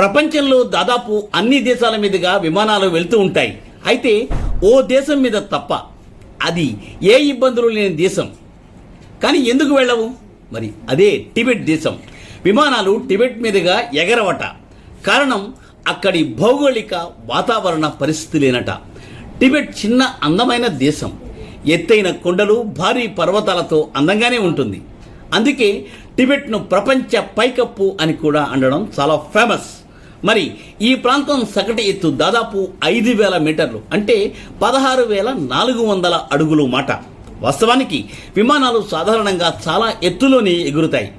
ప్రపంచంలో దాదాపు అన్ని దేశాల మీదుగా విమానాలు వెళ్తూ ఉంటాయి. అయితే ఓ దేశం మీద తప్ప అది ఏ ఇబ్బందులు లేని దేశం. కానీ ఎందుకు వెళ్ళవు? మరి అదే టిబెట్ దేశం. విమానాలు టిబెట్ మీదుగా ఎగరవట. కారణం అక్కడి భౌగోళిక వాతావరణ పరిస్థితులేనట. టిబెట్ చిన్న అందమైన దేశం. ఎత్తైన కొండలు భారీ పర్వతాలతో అందంగానే ఉంటుంది. అందుకే టిబెట్ను ప్రపంచ పైకప్పు అని కూడా అనడం చాలా ఫేమస్. మరి ఈ ప్రాంతం సగటు ఎత్తు దాదాపు ఐదు వేల మీటర్లు అంటే పదహారు వేల నాలుగు వందల అడుగులు మాట. వాస్తవానికి విమానాలు సాధారణంగా చాలా ఎత్తులోనే ఎగురుతాయి.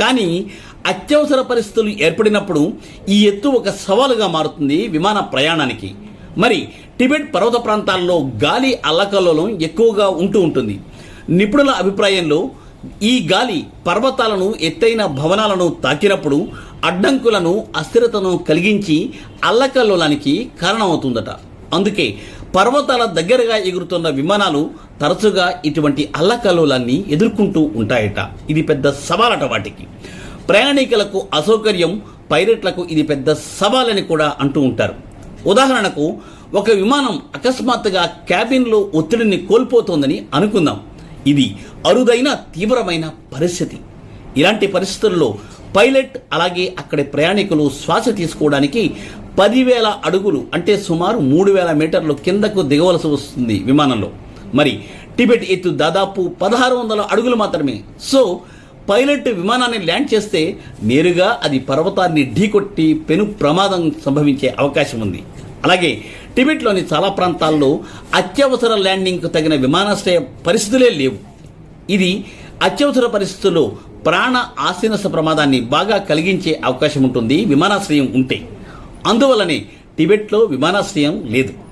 కానీ అత్యవసర పరిస్థితులు ఏర్పడినప్పుడు ఈ ఎత్తు ఒక సవాలుగా మారుతుంది విమాన ప్రయాణానికి. మరి టిబెట్ పర్వత ప్రాంతాల్లో గాలి అల్లకల్లోలం ఎక్కువగా ఉంటూ ఉంటుంది. నిపుణుల అభిప్రాయంలో ఈ గాలి పర్వతాలను ఎత్తైన భవనాలను తాకినప్పుడు అడ్డంకులను అస్థిరతను కలిగించి అల్లకల్లోలానికి కారణమవుతుందట. అందుకే పర్వతాల దగ్గరగా ఎగురుతున్న విమానాలు తరచుగా ఇటువంటి అల్లకల్లోలాన్ని ఎదుర్కొంటూ ఉంటాయట. ఇది పెద్ద సవాలట వాటికి. ప్రయాణికులకు అసౌకర్యం పైలట్లకు ఇది పెద్ద సవాలని కూడా అంటూ ఉంటారు. ఉదాహరణకు ఒక విమానం అకస్మాత్తుగా క్యాబిన్లో ఒత్తిడిని కోల్పోతోందని అనుకుందాం. ఇది అరుదైన తీవ్రమైన పరిస్థితి. ఇలాంటి పరిస్థితుల్లో పైలట్ అలాగే అక్కడి ప్రయాణికులు శ్వాస తీసుకోవడానికి పదివేల అడుగులు అంటే సుమారు మూడు వేల మీటర్లు కిందకు దిగవలసి వస్తుంది విమానంలో. మరి టిబెట్ ఎత్తు దాదాపు పదహారు వందల అడుగులు మాత్రమే. సో పైలట్ విమానాన్ని ల్యాండ్ చేస్తే నేరుగా అది పర్వతాన్ని ఢీకొట్టి పెను ప్రమాదం సంభవించే అవకాశం ఉంది. అలాగే టిబెట్లోని చాలా ప్రాంతాల్లో అత్యవసర ల్యాండింగ్కు తగిన విమానాశ్రయ పరిస్థితులే లేవు. ఇది అత్యవసర పరిస్థితుల్లో ప్రాణ ఆశీనస ప్రమాదాన్ని బాగా కలిగించే అవకాశం ఉంటుంది విమానాశ్రయం ఉంటే. అందువలనే టిబెట్లో విమానాశ్రయం లేదు.